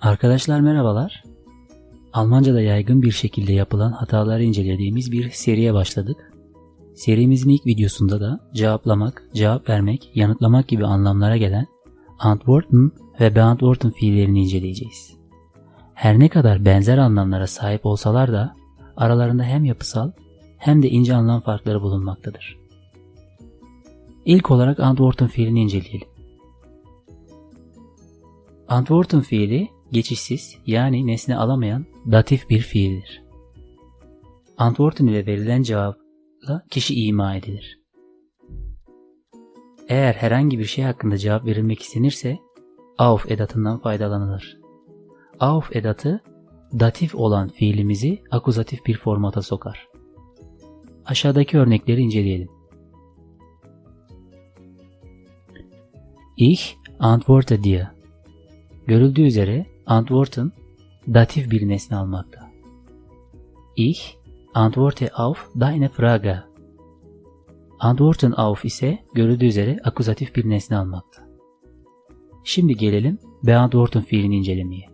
Arkadaşlar merhabalar. Almanca'da yaygın bir şekilde yapılan hataları incelediğimiz bir seriye başladık. Serimizin ilk videosunda da cevaplamak, cevap vermek, yanıtlamak gibi anlamlara gelen antworten ve beantworten fiillerini inceleyeceğiz. Her ne kadar benzer anlamlara sahip olsalar da aralarında hem yapısal hem de ince anlam farkları bulunmaktadır. İlk olarak antworten fiilini inceleyelim. Antworten fiili geçişsiz yani nesne alamayan datif bir fiildir. Antworten ile verilen cevapla kişi ima edilir. Eğer herhangi bir şey hakkında cevap verilmek istenirse auf edatından faydalanılır. Auf edatı datif olan fiilimizi akuzatif bir formata sokar. Aşağıdaki örnekleri inceleyelim. Ich antworte dir. Görüldüğü üzere antworten datif bir nesne almakta. Ich antworte auf deine Frage. Antworten auf ise görüldüğü üzere akuzatif bir nesne almakta. Şimdi gelelim beantworten fiilini incelemeye.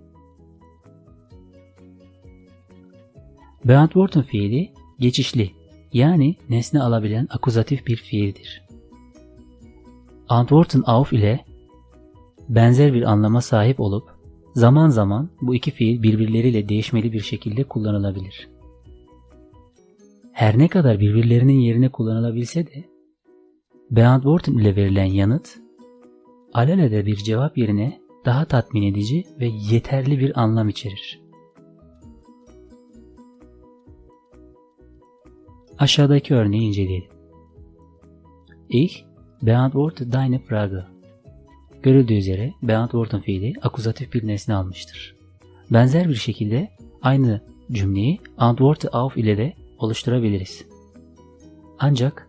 Beantworten fiili geçişli yani nesne alabilen akuzatif bir fiildir. Antworten auf ile benzer bir anlama sahip olup zaman zaman bu iki fiil birbirleriyle değişmeli bir şekilde kullanılabilir. Her ne kadar birbirlerinin yerine kullanılabilse de beantworten ile verilen yanıt alelade bir cevap yerine daha tatmin edici ve yeterli bir anlam içerir. Aşağıdaki örneği inceleyelim. Ich beantworte deine Frage. Görüldüğü üzere beantworten fiili akuzatif bir nesne almıştır. Benzer bir şekilde aynı cümleyi antworte auf ile de oluşturabiliriz. Ancak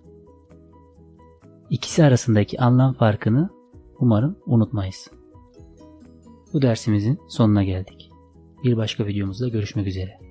ikisi arasındaki anlam farkını umarım unutmayız. Bu dersimizin sonuna geldik. Bir başka videomuzda görüşmek üzere.